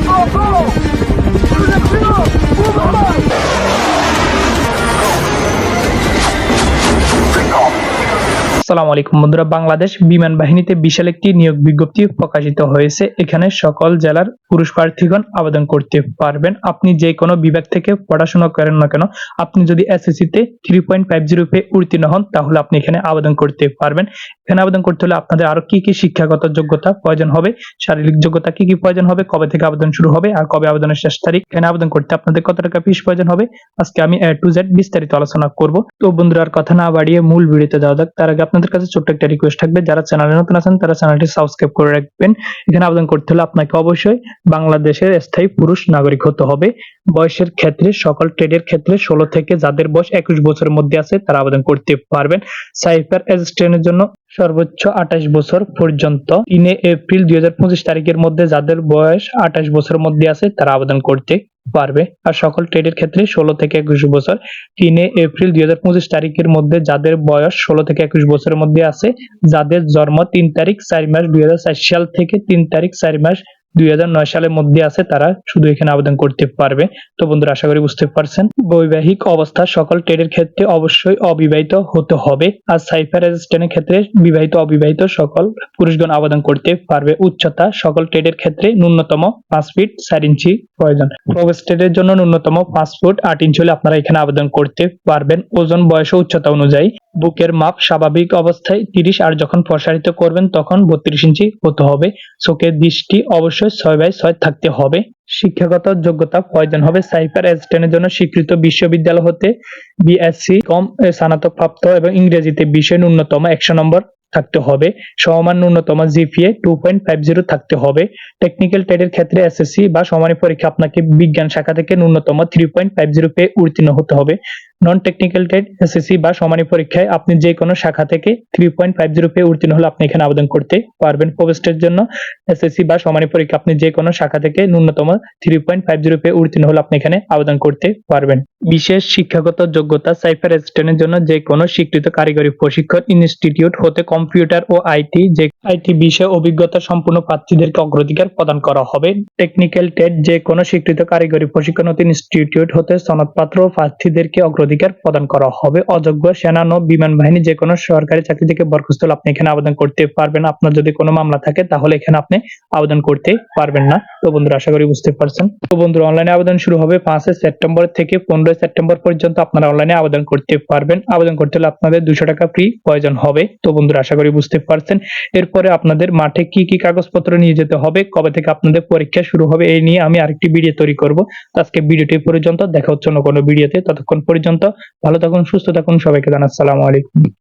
报告时间不许动不许 আসসালামু আলাইকুম বন্ধুরা, বাংলাদেশ বিমান বাহিনীতে বিশাল একটি নিয়োগ বিজ্ঞপ্তি প্রকাশিত হয়েছে। এখানে সকল জেলার পুরুষ প্রার্থীগণ আবেদন করতে পারবেন। আপনি যে কোনো বিভাগ থেকে পড়াশোনা করেন না কেন, আপনি যদি এসএসসি তে থ্রি পয়েন্ট ফাইভ জিরো পে উত্তীর্ণ হন, তাহলে আপনি এখানে আবেদন করতে পারবেন। এখানে আবেদন করতে হলে আপনাদের আরও কি কি শিক্ষাগত যোগ্যতা প্রয়োজন হবে, শারীরিক যোগ্যতা কি কি প্রয়োজন হবে, কবে থেকে আবেদন শুরু হবে, আর কবে আবেদনের শেষ তারিখ, এখানে আবেদন করতে আপনাদের কত টাকা ফিস প্রয়োজন হবে, আজকে আমি এ টু জেড বিস্তারিত আলোচনা করব। তো বন্ধুরা, আর কথা না বাড়িয়ে মূল ভিডিওতে যাওয়া যাক। তার আগে আপনাদের কাছে ছোট্ট একটা রিকোয়েস্ট থাকবে। যারা চ্যানেলে নতুন আছেন, তারা চ্যানেলটি সাবস্ক্রাইব করে রাখবেন। এখানে আবেদন করতে হলে আপনাকে অবশ্যই বাংলাদেশের স্থায়ী পুরুষ নাগরিক হতে হবে। বয়সের ক্ষেত্রে, সকল ট্রেডের ক্ষেত্রে ষোলো থেকে যাদের বয়স একুশ বছরের মধ্যে আছে, তারা আবেদন করতে পারবেন। সাইফার অ্যাসিস্ট্যান্টের জন্য সর্বোচ্চ আঠাশ বছর পর্যন্ত। তিনে এপ্রিল দুই তারিখের মধ্যে যাদের বয়স আঠাশ বছরের মধ্যে আছে, তারা আবেদন করতে পারবে। আর সকল ট্রেডের ক্ষেত্রে ষোলো থেকে একুশ বছর। তিনে এপ্রিল দুই হাজার পঁচিশ তারিখের মধ্যে যাদের বয়স ষোলো থেকে একুশ বছরের মধ্যে আছে, যাদের জন্ম তিন তারিখ চার মাস দুই হাজার চার সাল থেকে তিন তারিখ চার মাস দুই হাজার নয় সালের মধ্যে আছে, তারা শুধু এখানে আবেদন করতে পারবে। তো বন্ধুরা, আশা করি বুঝতে পারছেন। বৈবাহিক অবস্থা সকল ট্রেডের ক্ষেত্রে অবশ্যই অবিবাহিত হতে হবে। আর সাইফার অ্যাসিস্ট্যান্টের ক্ষেত্রে বিবাহিত, অবিবাহিত সকল পুরুষগণ আবেদন করতে পারবে। উচ্চতা সকল ট্রেডের ক্ষেত্রে ন্যূনতম পাঁচ ফিট চার ইঞ্চি প্রয়োজন। প্রবেশ ট্রেডের জন্য ন্যূনতম পাঁচ ফুট আট ইঞ্চি হলে আপনারা এখানে আবেদন করতে পারবেন। ওজন, বয়স ও উচ্চতা অনুযায়ী। বুকের মাপ স্বাভাবিক অবস্থায় তিরিশ, আর যখন প্রসারিত করবেন, তখন বত্রিশ ইঞ্চি হতে হবে। চোখের দৃষ্টি অবশ্যই ছয় বাই ছয় থাকতে হবে। শিক্ষাগত যোগ্যতা প্রয়োজন হবে। সাইফার অ্যাসিস্ট্যান্টের জন্য স্বীকৃত বিশ্ববিদ্যালয় হতে বিএসসি কম, এ, স্নাতকপ্রাপ্ত এবং ইংরেজিতে বিষয় ন্যূনতম একশো নম্বর থাকতে হবে। সমান ন্যূনতম GPA two point five zero থাকতে হবে। টেকনিক্যাল ট্রেডের ক্ষেত্রে এসএসসি বা সমানি পরীক্ষা আপনাকে বিজ্ঞান শাখা থেকে ন্যূনতম থ্রি পয়েন্ট ফাইভ জিরো পে উত্তীর্ণ হতে হবে। নন টেকনিক্যাল ট্রেড এসএসসি বা সমানি পরীক্ষায় আপনি যে কোনো শাখা থেকে থ্রি পয়েন্ট ফাইভ জিরো পে উত্তীর্ণ হলে আপনি এখানে আবেদন করতে পারবেন। প্রবেশের জন্য এসএসসি বা সমানি পরীক্ষা আপনি যে কোনো শাখা থেকে ন্যূনতম থ্রি পয়েন্ট ফাইভ জিরো পে উত্তীর্ণ হলে আপনি এখানে আবেদন করতে পারবেন। বিশেষ শিক্ষাগত যোগ্যতা, সাইফার অ্যাসিস্ট্যান্টের জন্য যে কোনো স্বীকৃত কারিগরি প্রশিক্ষণ ইনস্টিটিউট হতে কম্পিউটার ও আইটি, যে আইটি বিষয়ে অভিজ্ঞতা সম্পূর্ণ প্রার্থীদেরকে অগ্রাধিকার প্রদান করা হবে। টেকনিক্যাল ট্রেড যে কোনো স্বীকৃত কারিগরি প্রশিক্ষণ ইনস্টিটিউট হতে সনদপত্র প্রার্থীদেরকে অগ্রাধিকার প্রদান করা হবে। অযোগ্য সেনা, নৌ, বিমান বাহিনী যে কোনো সরকারি চাকরি থেকে বরখাস্ত আপনি এখানে আবেদন করতে পারবেন। আপনার যদি কোনো মামলা থাকে, তাহলে এখানে আপনি আবেদন করতে পারবেন না। তো বন্ধুরা, আশা করি বুঝতে পারছেন। তো বন্ধুরা অনলাইনে আবেদন শুরু হবে পাঁচই সেপ্টেম্বর থেকে পনেরোই সেপ্টেম্বর পর্যন্ত আপনারা অনলাইনে আবেদন করতে পারবেন। আবেদন করতে হলে আপনাদের দুশো টাকা ফ্রি প্রয়োজন হবে। তো বন্ধুরা, আশা করি বুঝতে পারছেন। এরপরে আপনাদের মাঠে কি কি কাগজপত্র নিয়ে যেতে হবে, কবে থেকে আপনাদের পরীক্ষা শুরু হবে, এই নিয়ে আমি আরেকটি ভিডিও তৈরি করব। আজকে ভিডিওটি পর্যন্ত। দেখা হচ্ছে অন্য কোনো ভিডিওতে ততক্ষণ পর্যন্ত ভালো থাকুন সুস্থ থাকুন সবাইকে জানাচ্ছি আসসালামু আলাইকুম।